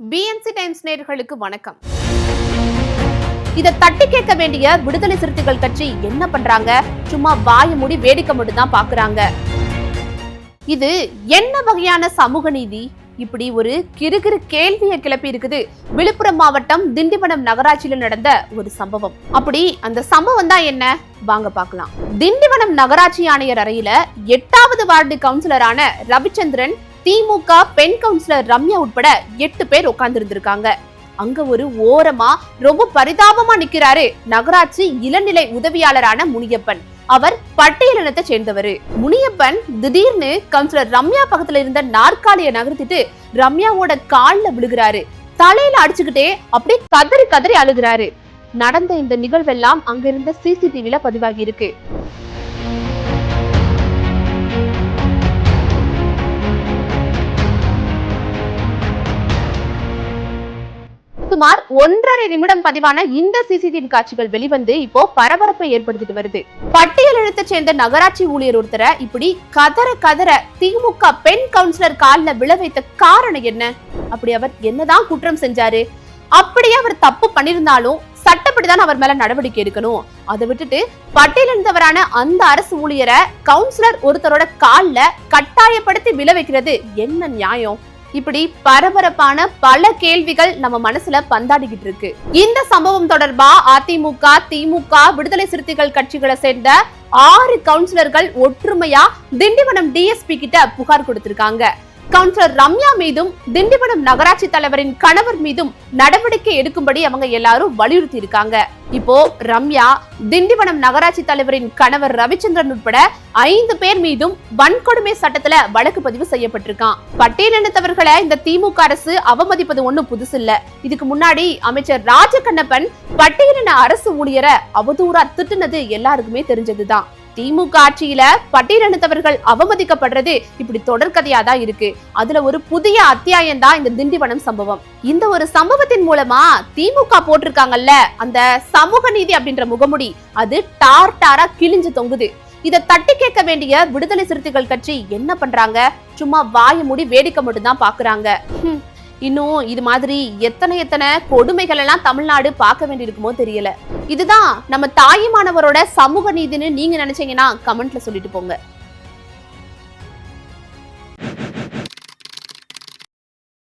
BNC times நேயர்களுக்கு வணக்கம். இதை தட்டி கேட்க வேண்டிய விடுதலை சிறுத்தைகள் கட்சி என்ன பண்றாங்க? சும்மா வாய மூடி வேடிக்கை மட்டும் தான் பாக்குறாங்க இது என்ன வகையான சமூக நீதி? இப்படி ஒரு கிறுகிறு கேள்வியை கிளப்பி இருக்குது. விழுப்புரம் மாவட்டம் திண்டிவனம் நகராட்சியில நடந்த ஒரு சம்பவம். அப்படி அந்த சம்பவம் தான் என்ன? வாங்க பார்க்கலாம். திண்டிவனம் நகராட்சி ஆணையர் அறையில எட்டாவது வார்டு கவுன்சிலரான ரவிச்சந்திரன் திமுக பெண் கவுன்சிலர் ரம்யா உட்பட எட்டு பேர் உட்கார்ந்துருந்திருக்காங்க. அங்க ஒரு ஓரமா ரொம்ப பரிதாபமா நிக்கிறாரு நகராட்சி இளநிலை உதவியாளரான முனியப்பன். அவர் பட்டியலினத்தை சேர்ந்தவர். முனியப்பன் திடீர்னு கவுன்சிலர் ரம்யா பக்கத்துல இருந்த நாற்காலியை நகர்த்திட்டு ரம்யாவோட கால்ல விழுகிறாரு. தலையில அடிச்சுக்கிட்டே அப்படியே கதறி கதறி அழுகிறாரு. நடந்த இந்த நிகழ்வெல்லாம் அங்க இருந்த சிசிடிவில பதிவாகி இருக்கு சுமார் ஒன்றரை நிமிடம் பதிவான இந்த சிசிடிவி காட்சிகள் வெளிவந்து இப்போ பரபரப்பை ஏற்படுத்திட்டு வருது. பட்டியலினத்தை சேர்ந்த நகராட்சி ஊழியர் ஒருத்தரை இப்படி கதற கதற திமுக பெண் கவுன்சிலர் கால்ல விழ வைத்த காரணம் என்ன? அப்படி அவர் என்னதான் குற்றம் செஞ்சாரு? அப்படியே அவர் தப்பு பண்ணிருந்தாலும் சட்டப்படிதான் அவர் மேல நடவடிக்கை எடுக்கணும். அதை விட்டுட்டு பட்டியலிருந்தவரான அந்த அரசு ஊழியரை கவுன்சிலர் ஒருத்தரோட கால்ல கட்டாயப்படுத்தி விழ வைக்கிறது என்ன நியாயம்? இப்படி பரபரப்பான பல கேள்விகள் நம்ம மனசுல பந்தாடிக்கிட்டு இருக்கு. இந்த சம்பவம் தொடர்பா அதிமுக திமுக விடுதலை சிறுத்தைகள் கட்சிகளை சேர்ந்த ஆறு கவுன்சிலர்கள் ஒற்றுமையா திண்டிவனம் டிஎஸ்பி கிட்ட புகார் கொடுத்திருக்காங்க. கவுன்சிலர் ரம்யா மீதும் திண்டிவனம் நகராட்சி தலைவரின் கணவர் மீதும் நடவடிக்கை எடுக்கும்படி அவங்க எல்லாரும் வலியுறுத்தி இருக்காங்க இப்போ ரம்யா திண்டிவனம் நகராட்சி தலைவரின் கணவர் ரவிச்சந்திரன் உட்பட ஐந்து பேர் மீதும் வன்கொடுமை சட்டத்துல வழக்கு பதிவு செய்யப்பட்டிருக்கான். பட்டியலினத்தவர்களை இந்த திமுக அரசு அவமதிப்பது ஒண்ணும் புதுசு இல்ல இதுக்கு முன்னாடி அமைச்சர் ராஜகண்ணப்பன் பட்டியலின அரசு ஊழியரை அவதூறா திட்டுனது எல்லாருக்குமே தெரிஞ்சதுதான். திமுக ஆட்சியில பட்டியலினத்தவர்கள் அவமதிக்கப்படுறது இப்படி தொடர்கதையா தான் இருக்கு. அதுல ஒரு புதிய அத்தியாயம் தான் இந்த திண்டிவனம் சம்பவம். இந்த ஒரு சம்பவத்தின் மூலமா திமுக போட்டிருக்காங்கல்ல அந்த சமூக நீதி அப்படின்ற முகமுடி அது டார் டாரா கிழிஞ்சு தொங்குது. இத தட்டி கேட்க வேண்டிய விடுதலை சிறுத்தைகள் கட்சி என்ன பண்றாங்க? சும்மா வாய மூடி வேடிக்கை மட்டும் தான் பாக்குறாங்க இன்னும் இது மாதிரி எத்தனை எத்தனை கொடுமைகள் எல்லாம் தமிழ்நாடு பார்க்க வேண்டியிருக்குமோ தெரியல. இதுதான் நம்ம தாயுமானவரோட சமூக நீதின்னு நீங்க நினைச்சீங்கன்னா கமெண்ட்ல சொல்லிட்டு போங்க.